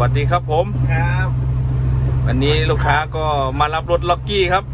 วัสดีครับผมครับ วันนี้ลูกค้าก็มารับรถล็อกกี้ครับ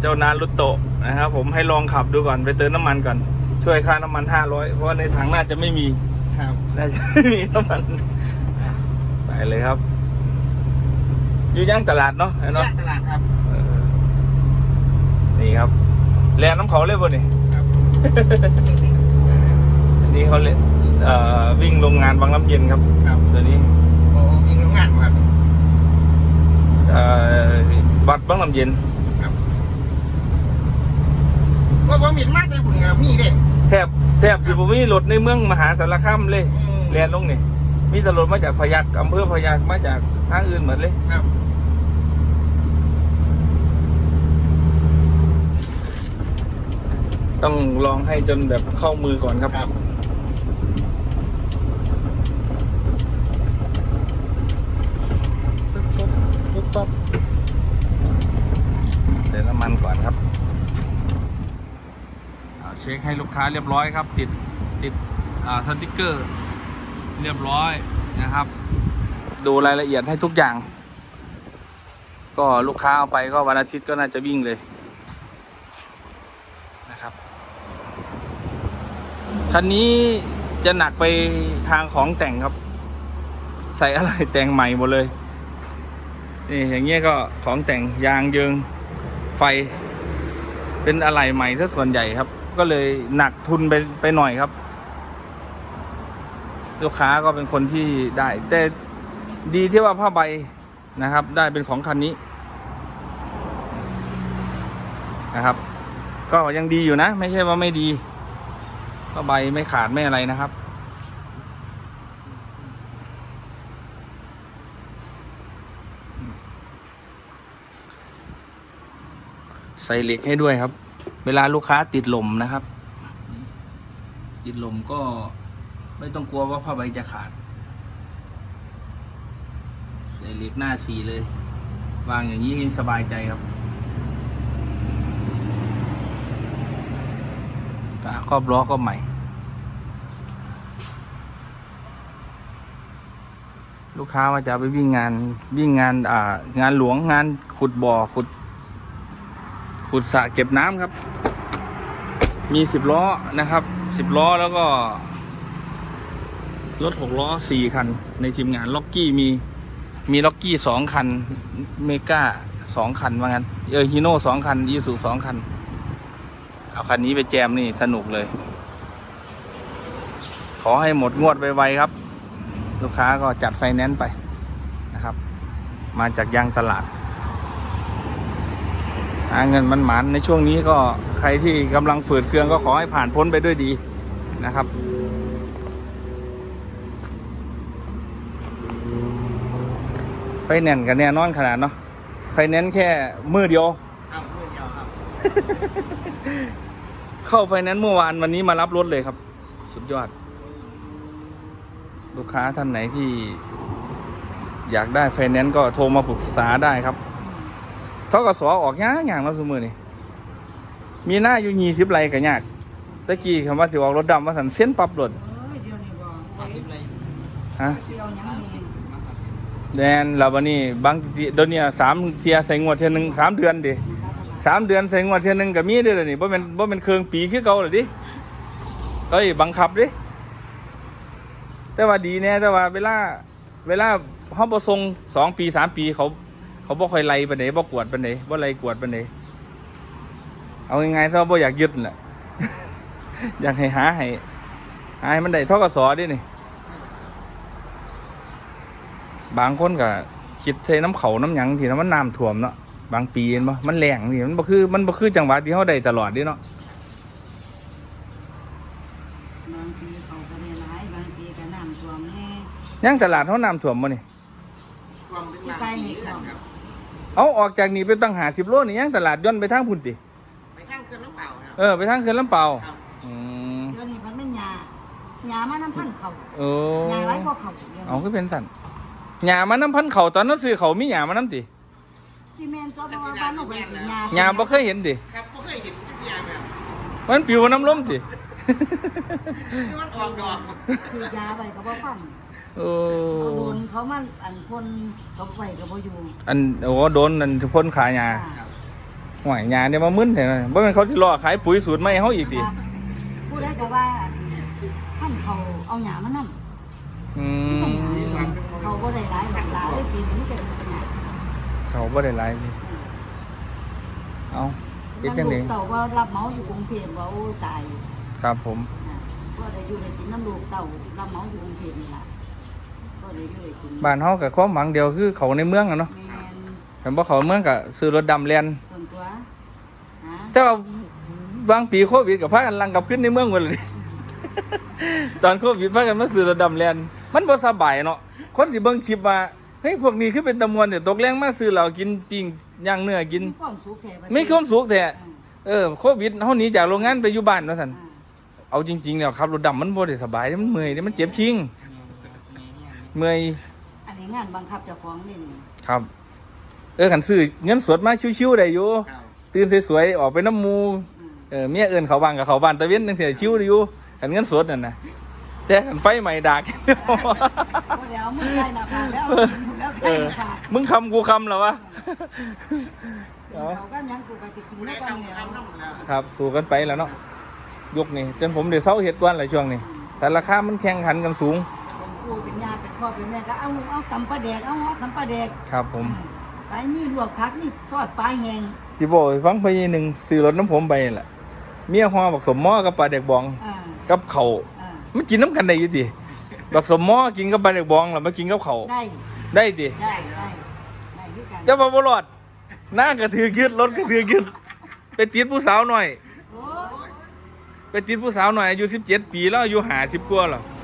เจ้านารุโตะนะครับผมให้ลองขับดูก่อนไปเติมน้ำมันก่อน ช่วยค่าน้ำมัน500เพราะว่าในถังน่าจะไม่มีครับน่าจะไม่มีน้ำมัน ไปเลยครับ อยู่ย่างตลาดเนาะแยเนาะกตลาดครับเออนี่ครับแลนน้ำเขาเลยป่ะนี่ครับอันนี้เขาเลยเอ่อวิ่งโรงงานบางน้ำเย็นครับครับตัวนี้ โอ้ยิงโรงงานครับ เอ่อวัดบางน้ำเย็นครับว่าว่ามินมากเลยผมกับมีเด้แทบแทบสิบมีรถในเมืองมหาสารคามเลยอืมเรียนลงนี่มีแตรถมาจากพยักอำเภอพยักมาจากทางอื่นหมดเลยครับต้องลองให้จนแบบเข้ามือก่อนครับครับปุ๊บปุ๊บปุ๊บปั๊บเติมน้ำมันก่อนครับเอาเช็ค ให้ลูกค้าเรียบร้อยครับ ติดติดสติกเกอร์ เรียบร้อยนะครับ ดูรายละเอียดให้ทุกอย่าง ก็ลูกค้าเอาไปก็วันอาทิตย์ก็น่าจะวิ่งเลยนะครับคันนี้จะหนักไปทางของแต่งครับ ใส่อะไรแต่งใหม่หมดเลยนี่อย่างเงี้ยก็ของแต่งยางเยิงไฟเป็นอะไรใหม่ซะส่วนใหญ่ครับ ก็เลยหนักทุนไปไปหน่อยครับ ลูกค้าก็เป็นคนที่ได้ แต่ดีที่ว่าผ้าใบนะครับ ได้เป็นของคันนี้นะครับ ก็ยังดีอยู่นะ ไม่ใช่ว่าไม่ดีผ้าใบไม่ขาดไม่อะไรนะครับใส่เหล็กให้ด้วยครับ เวลาลูกค้าติดลมนะครับ ติดลมก็ไม่ต้องกลัวว่าผ้าใบจะขาด ใส่เหล็กหน้าสีเลย วางอย่างนี้สบายใจครับฝาครอบล้อก็ใหม่ ลูกค้ามาจะไปวิ่งงานวิ่งงานอ่างานหลวงงานขุดบ่อขุด ขุดสระเก็บน้ำครับ มีสิบล้อนะครับสิบล้อแล้วก็รถหกล้อสี่คัน ในทีมงานล็อกกี้มีมีล็อกกี้สองคัน เมกาสองคันว่างั้นเออฮีโน่สองคันยีสุสองคัน เอาคันนี้ไปแจมนี่สนุกเลย ขอให้หมดงวดไวๆครับ ลูกค้าก็จัดไฟแนนซ์ไปนะครับ มาจากยางตลาด หาเงินมันหมานในช่วงนี้ก็ใครที่กำลังฝืดเครื่องก็ขอให้ผ่านพ้นไปด้วยดีนะครับ ไฟแนนซ์กันแน่นอนขนาดเนาะไฟแนนซ์แค่มือเดียว ครับมือเดียวครับ เข้าไฟแนนซ์เมื่อวานวันนี้มารับรถเลยครับ สุดยอด ลูกค้าท่านไหนที่ อยากได้ไฟแนนซ์ก็โทรมาปรึกษาได้ครับเท่ากับสอออกยากอย่างเราสมือนี่มีหน้าอยู่ยี่สิบไรกันยากตะกี้คำว่าสิออกรถดำว่าสันเส้นปรับรถเอ้ยเดี๋ยวนี้บ่สาบเลยฮะแดนเราวันนี้บางทีเดี๋ยวนี้สามเทียใส่งวดเทียหนึ่งสามเดือนดิสามเดือนใส่งวดเทียหนึ่งกับมีเด้เดี๋ยนี่บ่เป็นบ่เป็นเครื่องปีคือเก่าเลยดิเอ้ยบังคับดิแต่ว่าดีแน่แต่ว่าเวลาเวลาเขาบ่ทรงสองปีสามปีเขา เขาบ่ค่อยไล่ปานไหนบ่กวดปานไหนบ่ไล่กวดปานไหนเอาง่ายๆซะบ่อยากยึดแหละ อยากให้หาให้หาให้มันได้เท่ากับสอดินี่ บางคนก็คิดใส่น้ำเขาน้ำหยังที่น้ำมันน้ำท่วมเนาะบางปีเห็นบ่มันแรงนี่มันบ่คือมันบ่คือจังหวะที่เขาได้ตลอดเดิเนาะบางทีเขาก็ได้หลายบางทีก็น้ำท่วมแน่ยังตลาดเขาน้ำท่วมบ่นี่ ความเป็นมาปีกันครับ เอาออกจากนี่ไปตั้งหาสิบโลนี่ยังตลาดย่อนไปทางพุ่นติไปทางเครื่องน้ำเปล่าครับเออไปทางเขื่อนลำเปาครับอืมเดี๋ยวนี้มันเป็นหญ้าหญ้ามาน้ำพันเขาเอหญ้าอไรก็เขาเดี๋ยวเอานี้คือเป็นสันหญ้ามาน้ำพันเขาตอนนั้นซื้อเขามีหญ้ามาน้ำติซีเมนต์ตัวบ่ว่าบ้านหนูเป็นสีหญ้าหญ้าบ่เคยเห็นติครับไม่เคยเห็นที่ยาแบบมันปิวน้ำล้มติที่มันออกดอกซื้อยาไปก็บ่ฟัง โอ้เอาโดนเขามาอันคนเขาไปกับบ่อยู่อันโอ้โดนอันพ่นขายยาค่ะห่วยยาเนี่ยมามึนแท้บ่แม่นเขาสิรอขายปุ๋ยสูตรใหม่ให้เฮาอีกติผู้ใดก็ว่าท่านเขาเอาหยามานั่นอืมเขาก็ได้หลายหลายหลายปีนี้เป็นปัญหาเขาบ่ได้หลายนี่เอาเป็นจังได๋เต่าว่ารับเหมาอยู่กรุงเทพว่าโอ้ตาย ครับผมอ่าก็ได้อยู่ในจินน้ำลูกเต่ารับเหมาอยู่กรุงเทพนี่ล่ะ บ้านเฮาก็ความหวังเดียวคือเขาในเมืองอะเนาะแมนคันบ่เขาเมืองก็ซื้อรถดำแล่นส่วนตัวฮะแต่ว่าบางปีโควิดก็พากันลังกลับขึ้นในเมืองหมดเลยตอนโควิดพากันมาซื้อรถดำแล่นมันบ่สบายเนาะคนสิเบิ่งคลิปว่าเฮ้ยพวกนี้คือเป็นตะมวนเดี๋ยวตกแรงมาซื้อเหล้ากินปิ้งย่างเนื้อกินมีความสุขแท้บัดนี้มีความสุขแต่อ่าเออโควิดเฮาหนีจากโรงงานไปอยู่บ้านว่าซั่นอ่าเอาจริงๆแล้วขับรถดำมันบ่ได้สบายเด้มันเมื่อยเด้มันเจ็บชิง เมื่อยอันนี้งานบังคับเจ้าของนี่นี่ครับ เออคันซื้อเงินสดมาชิวๆได้อยู่ครับตื่นสวยๆออกไปน้ำหมูอืมเออเมียเอินเขาบ้านกับเขาบ้านตะเวนนึงเสียชิวอยู่ขันเงินสดนั่นนะแต่ขันไฟใหม่ดักก็เดี๋ยวมึงได้หน้าผากแล้วแล้วเอใครอหน้าผากมึงคำกูคำเหรอวะเอาเขาก็ยังกูก็จะกินผู้ใดแล้วก็ทำเนี่ยทำน้ำแล้วครับสู้กันไปแล้วเนาะยกนี่จนผมเดี๋ยวเศร้าเห็ดกวนหลายช่วงนี่แต่ราคามันแข่งขันกันสูงเป็นกูเป็นญาติเป็นพ่อเป็นแม่ก็เอาเอาตำปลาแดกเอาเอาตำปลาแดกครับผมไปนี่ลวกผักนี่ทอดปลาแห้งสิบอกให้ฟังไปหนึ่งซื้อรถน้ำผมไปนั่นแหละเมียฮอบักสมหม้อกับปลาเด็กบองอ่ากับเขาวอ่ามันกินน้ำกันได้อยู่ดิบักสมหม้อกินกับปลาเด็กบองแล้วมากินกับเขาวได้ได้ดิได้ได้ได้ด้วยกันเจ้าบ่บ่รอดหน้าก็ถือขึ้นรถก็ถือขึ้นไปติดผู้สาวหน่อย โอ้ยไปติดผู้สาวหน่อยอายุ17ปีแล้วอายุ50กว่าแล้วเว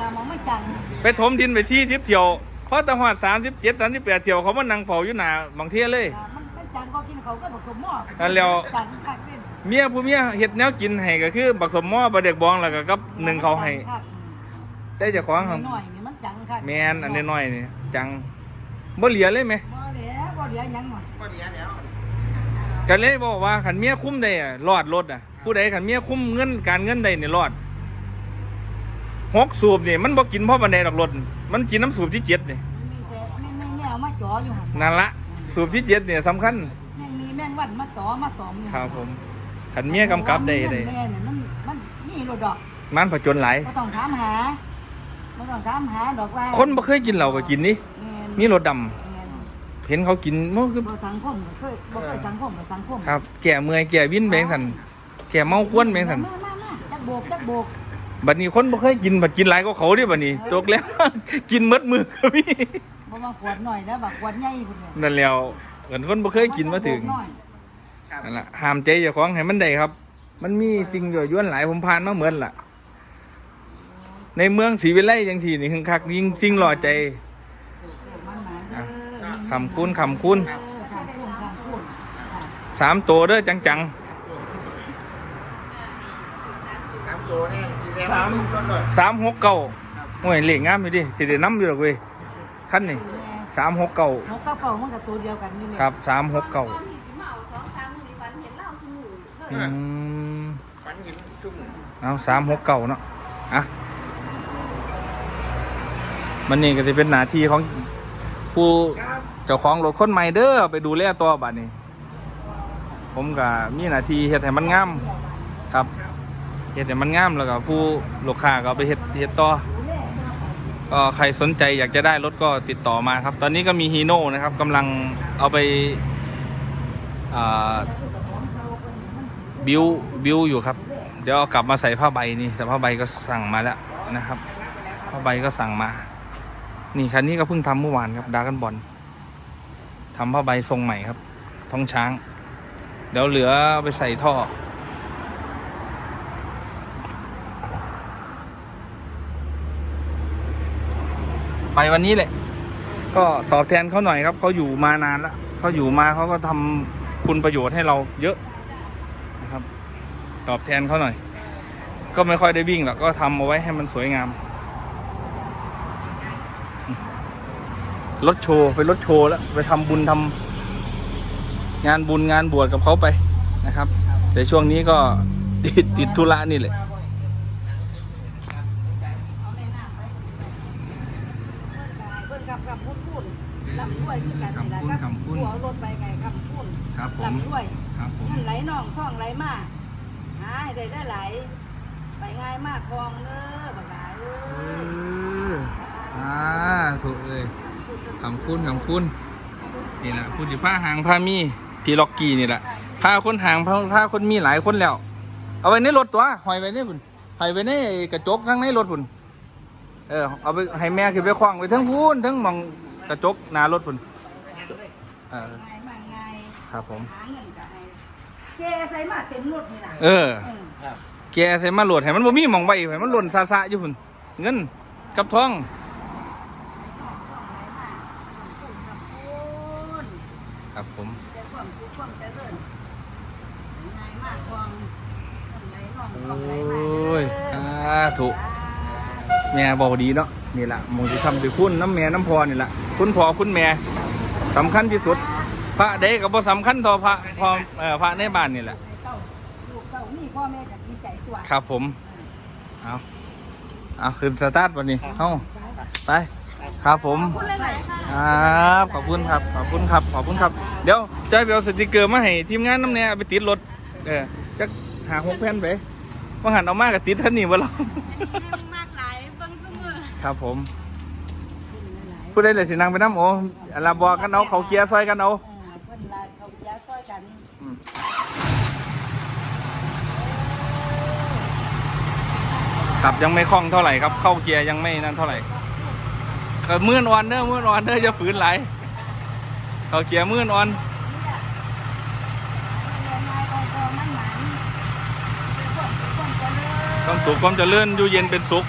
ลามองไม่จังไปถมดินไป40เที่ยวพอตะฮอด37 38เที่ยวเขามานั่งเฝ้าอยู่หน้าบางเที่ยเลยอ่ามันไม่จังก็กินเขาก็บอกสมหม้อนั่นแล้วจังคักเป็นเมียผู้เมียเฮ็ดแนวกินให้ก็คือ บักสมหม้อปลาเด็กบองแล้วก็กับหนึ่งเขาให้คักแต่เจ้าของครับน้อยๆนี่มันจังคักแม่นอันน้อยๆนี่จังบ่เหลือเลยไหมบ่เหลือบ่เหลือหยังหมดก็เดียวแล้วก็เลยบอกว่าคันเมียคุ้มได้อะรอดรถอะผู้ใดคันเมียคุ้มเงินการเงินได้นี่รอด หกสูบนี่มันบ่กินเพราะบันไดดอกรถมันกินน้ำสูบที่เจ็ดนี่มีแต่แม่งแม่งเนี่ยเอามาจ่ออยู่หั่นนั่นละสูบที่เจ็ดเนี่ยสำคัญแม่งมีแม่งวันมาจ่อมาตอมอยู่ครับผมขันเมียกำกับได้เลยแม่เนี่ยมันมันนี่รถดอกมันผจญหลายบ่ต้องถามหาบ่ต้องถามหาดอกว่าคนบ่เคยกินเหล้าก็กินนี่แม่นมีรถดำแม่นเห็นเขากินมันคือบ่สังคมก็เคยบ่เคยสังคมก็สังคมครับ แก่เมื่อยแก่วินแบงสันแก่เมาควนแบงสันมามามาจักโบกจักโบก บัดนี้คนบ่เคยกินบัดกินหลายก็เขาเดิบัดนี้ตกแล้ว กินหมดมือก็มีบ่มาขวดหน่อยแล้วบักขวดใหญ่พุ่นเนี่ยนั่นแล้วเหมือนคนบ่เคยกินมาถึงจักโบกหน่อยครับนั่นล่ะห้ามใจเจ้าของให้มันได้ครับ มันมีสิ่งยั่วยวนหลายผมผ่านมาเหมือนล่ะ ในเมืองศรีวิไลจังทีนี่คึงคักยิงสิ่งหล่อใจมันมาเด้อะอคำคุ้นคำคุ้นเออทางคุ้นทางคุ้นอะสามตัวเด้อจังจังสามตัวนี่สีแดง สามลูกรถเลยสามหกเก้าโอ้ยเหล่งงามอยู่ดิสิเดน้ำอยู่หรอกเว้ยขั้นนี่สามหกเก้าหกเก้าเก้ามันก็ตัวเดียวกันนี่แหละครับสามหกเก้าตอนที่สิมาเอาสองสามมื้อนี้ฝันเห็นเหล้าซุมื้อเลยอืมฝันเห็นซุ่มเอาสามหกเก้าเนาะอะมันนี่ก็จะเป็นหน้าที่ของผู้ครับเจ้าของรถคนใหม่เด้อไปดูแลตัวบัดนี้ ผมก็มีหน้าที่เฮ็ดให้มันงามครับ เฮ็ดให้มันงามแล้วก็ผู้ลูกค้าก็เอาไปเฮ็ดเฮ็ดต่อก็ใครสนใจอยากจะได้รถก็ติดต่อมาครับ ตอนนี้ก็มีฮีโน่นะครับกำลังเอาไปบิวบิวอยู่ครับ เดี๋ยวเอากลับมาใส่ผ้าใบนี่แต่ผ้าใบก็สั่งมาแล้วนะครับผ้าใบก็สั่งมา นี่คันนี้ก็เพิ่งทำเมื่อวานครับดากันบอลทำผ้าใบทรงใหม่ครับท้องช้าง เดี๋ยวเหลือไปใส่ท่อ ไปวันนี้แหละ ก็ตอบแทนเขาหน่อยครับเขาอยู่มานานแล้วเขาอยู่มาเขาก็ทำคุณประโยชน์ให้เราเยอะนะครับ ตอบแทนเขาหน่อย ก็ไม่ค่อยได้วิ่งหรอกก็ทำเอาไว้ให้มันสวยงามรถโชว์ไปรถโชว์แล้วไปทำบุญทำงานบุญงานบวชกับเขาไปนะครับ แต่ช่วงนี้ก็ติดติดธุระนี่แหละ กับกับพูดพูดลำด้วยที่กันนี่แหละ คำพูดคำพูด หัวรถไปไงคำพูด ครับผม ลำด้วย ครับผม เงินไหลน่องท่องไหลมา หาให้ได้ได้ไหลายไปง่ายมากคลองเด้อบักหลายเอ้เอย ออ่าถูกเลยคำคุณคำคุณนี่แหละพูดถึงผ้าหางผ้ามีพีล็อกกี้นี่แหละผ้าคนหางผ้าผ้าคนมีหลายคนแล้ว เอาไว้ในรถตัวหอยไว้ในพุ่นหอยไว้ในกระจกทั้งในรถพุ่นเออเอาไปให้แม่ขึ้นไปคว้างไว้ทั้งพูนทั้งหมองกระจกหน้ารถพุ่นเออง่ายมากง่ายครับผม หาเงินก แกใส่มาเต็มรถนี่ล่ะเออ มครับแกใส่มาโหลดให้มันบ่มีหมองไว้ให้มันหล่นซาซาอยู่พุ่นเงินกับทองครับผม แต่ความสุขความเจริญง่ายมากคลองเงินไหลน่องโอท่องไหลมาเด้้ยสาธุ แม่บอกดีเนาะนี่แหละมองที่ทำด้วยคุณน้ำแม่น้ำพอนี่แหละคุณพ่อคุณแม่สำคัญที่สุด พระเด็กกับบ่สำคัญต่อพระพอเอ่อพระในบ้านนี่แหละ เต้าลูกเต้านี่พ่อแม่ก็ดีใจตัวครับผม เอาเอาขึ้นสตาร์ทวันนี้เอ้าไปครับผมพูดหลายๆค่ะครับ ขอบคุณครับ ขอบคุณครับ ขอบคุณครับ เดี๋ยวจะไปเอาสติกเกอร์มาให้ทีมงานน้ำเนี่ยเอาไปติดรถ เออจะหาหกแผ่นไปว่าหันเอามากกับติดท่านนี่บ่เรายังมากหลายเบิ่งซุมื้อครับผมผู้ใดเลยสินางไปน้ำโอ้ลาบอกกันเอาเขาเกียร์ซอยกันเอา เออเพิ่นลาเขาย้ายซอยกันครับยังไม่คล่องเท่าไหร่ครับ เข้าเกียร์ยังไม่นั่นเท่าไหร่ก็มื่นออนเด้อมื่นออนเด้อจะฝืนไหลายเข้าเกียร์มื่นอ่อนต้องสุขความเจริญอยู่เย็นเป็นสุข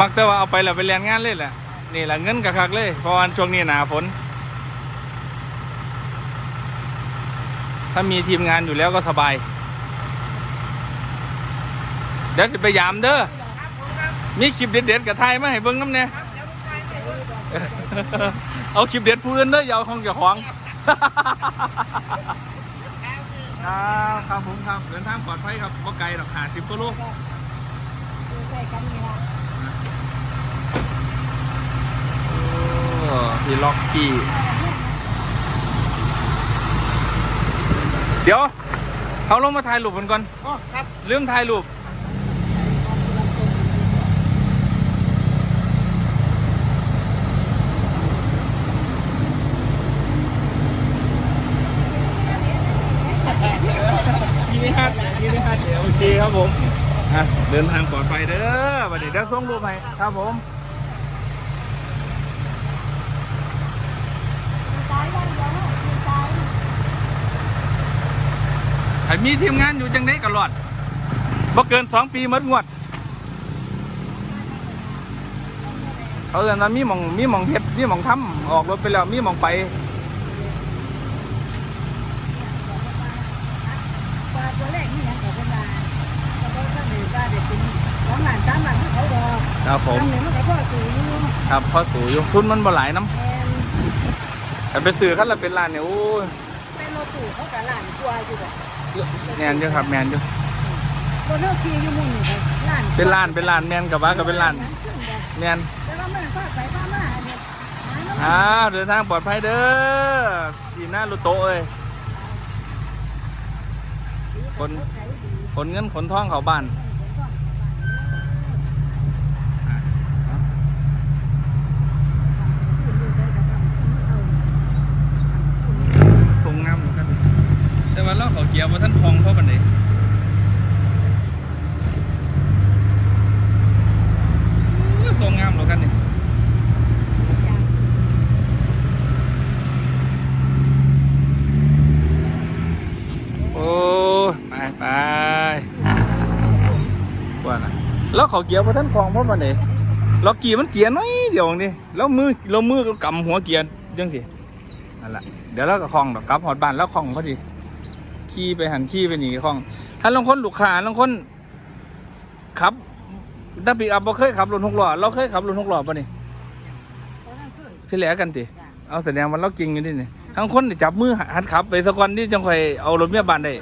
มักแต่ว่าเอาไปแล้วไปเรียนงานเลยแหละนี่แหละเงินกะคักเลยเพราะว่าช่วงนี้หนาฝน ถ้ามีทีมงานอยู่แล้วก็สบาย เดี๋ยวจะไปยามเด้อมีคลิปเด็ดๆกับไทยมาให้เบิ่งน้ำเนี่ยเอาคลิปเด็ดพูนเด้อยาเอาของเจ้าของครับครับผมครับเดินทางปลอดภัยครับบ่ไกลหรอกหาสิบกิโลโอ้พี่ล็ อกกี้ เดี๋ยวเขาลงมาถ่ายรูปกันก่อนอ๋อครับลืมถ่ายรูปมินิฮัทมินิฮัทโอเคครับผมอะเดินทางปลอดภัยเด้อวันนี้เดี๋ยวส่งรูปให้ครับผม ใครมีทีมงานอยู่จังได้ก็รอดบ่เกินสองปีหมดงวดเขาเอิ้นว่ามีหมองมีหมองเฮ็ดมีหมองทำออกรถไปแล้วมีหมองไปปลาตัวแรกนี่ยังกับเวลาเขาก็ต้องมีปลาเด็กเป็นสองหลานสามหลานที่เขาบอกครับผมทำเนี่ยมันก็พ่อสูงอยู่ครับพอสูอยู่ทุนมันบ่หลายน้แอนำแต่ไปซื้อคันละเป็นล้านเนี่ยโอ้ยเป็นโลตู่เขากับหลานกลัวอยู่แบบ แมนอยู่ครับแมนอยู่บนเท่าขี่อยู่มุ่งนี่ครับหลานเป็นล้านเป็นล้านแมนกับว่าก็เป็นล้านแมนแต่ว่ามันฟาดไปฟาดมาอันนี้หาน้ำอ้าวเดินทางปลอดภัยเด้อทีหน้าลุโตะเอ้ยคนใช้ดีขนเงินขนทองเขาบ้านทรงงามเหมือนกัน แต่ว่าเราเขาเกียร์ว่าท่านพองเพราะปันไหนทรงงามเหมือนกันนี่โอ้ไปไปว่านะแล้วเขาเกียร์ว่าท่านพองเพราะปันไหนเราเกียร์มันเกียร์น้อยเดียวนี่แล้วมือเรามือก็กำหัวเกียร์จังสินั่นแหละเดี๋ยวเราก็คลองดอกกลับหอดบ้านแล้วคลองพอดี ขี่ไปหันขี่ไปหนีของถ้าลางคนลูกค้าลางคนขับถ้าปีอัพเราเคยขับรถหกล้อเราเคยขับรถหกล้อป่ะนี่ตอนนั้นคือที่แหลกันติเอาแสดงว่าเราจริงอยู่ดิเนี่ยทั้งคนนี่จับมือหัดขับไปสักวันที่จังค่อยเอารถเมียบ้านได้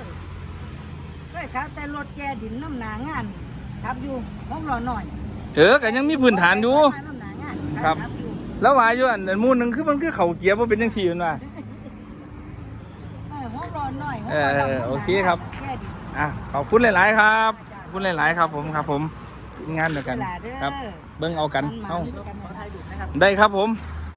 ก็ครับแต่รถแกดินน้ำหนางานครับอยู่ห้องรอหน่อยเออก็ยังมีพื้นฐานอยู่น้ำหนางานครับอยู่แล้วว่าอยู่อันอันหมูหนึงคือมันคือเขาเกียร์บ่เป็นจังซี่มันว่า เออห้องรอหน่อยห้ง เออรหน่ยเออโอเคครับแก้ดินอะขอบคุณหลายๆครับขอบคุณหลายๆครับผมครับผมทีมงานเดียวกันเวลาเด้อครับ เบิ่งเอากันมันมาเอ้าด้วยกันนะได้ครับผมค